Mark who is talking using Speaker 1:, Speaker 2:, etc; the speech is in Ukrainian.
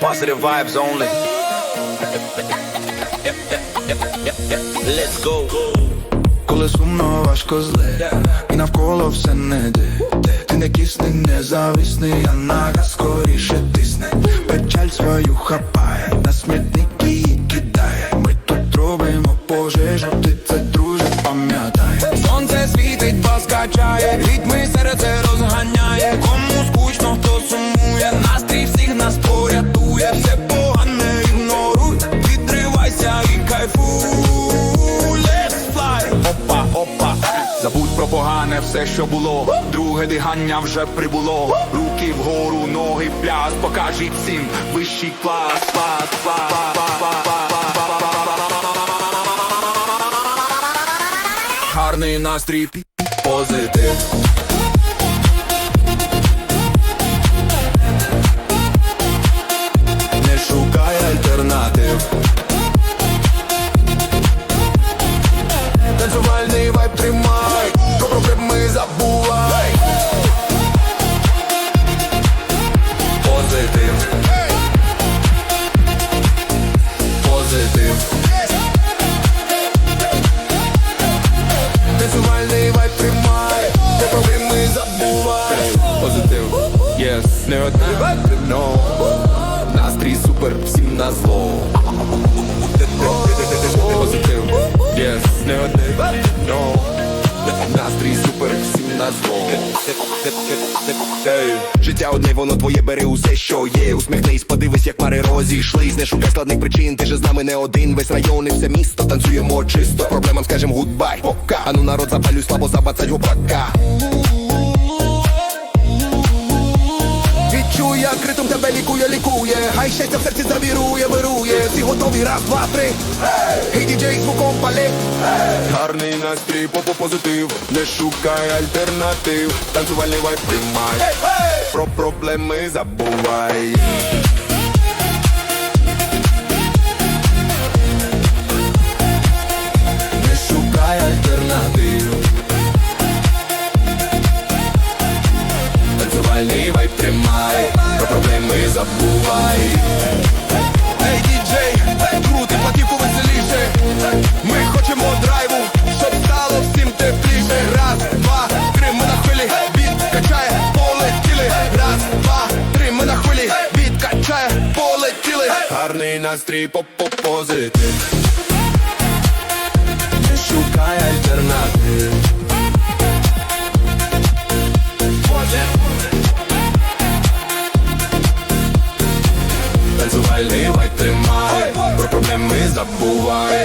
Speaker 1: Positive vibes only. Let's go.
Speaker 2: Коли сумно важко зле, і навколо все не де Ти не кисний, не зависний, а нога скоріше тисне. Печаль свою хапає, на смітники її кидає Сонце світить, бас качає, ритми серце розганяє Кому скучно, хто сумує, настрій всіх нас порятує Все погане ігноруй, відривайся і кайфуй Let's fly!
Speaker 3: Опа, опа, забудь про погане все, що було. Друге дихання вже прибуло. Руки вгору, ноги в пляс. Покажіть всім вищий клас, клас, клас, клас, клас, клас,
Speaker 2: Гарний настрій, позитив не
Speaker 3: одне но Настрій супер, всім на зло. Позитив, єс, не одне но Настрій супер, всім на зло.
Speaker 4: Життя одне, воно твоє бери усе, що є. Усміхнись, подивись, як пари розійшлись. Не шукай складних причин, ти же з нами не один. Весь район і все місто танцюємо чисто. Проблемам скажем гудбай, пока. Ану народ запалюй слабо забацать гопака. Як тебе лікує, лікує. Хай щастя в серці завірує, вирує. Всі готові, раз, два, три. Гей, діджей, звуком пали.
Speaker 3: Гарний настрій, попу позитив, не шукай альтернатив, танцювальний вайп приймай, про проблеми забувай.
Speaker 2: Про забувай. Ей, діджей, крути платівку веселіше. Ми хочемо драйву, щоб стало всім тепліше. Раз, два, три, ми на хвилі, біт качає, полетіли. Раз, два, три, ми на хвилі, біт качає, полетіли.
Speaker 3: Гарний настрій, попо
Speaker 2: Танцювальний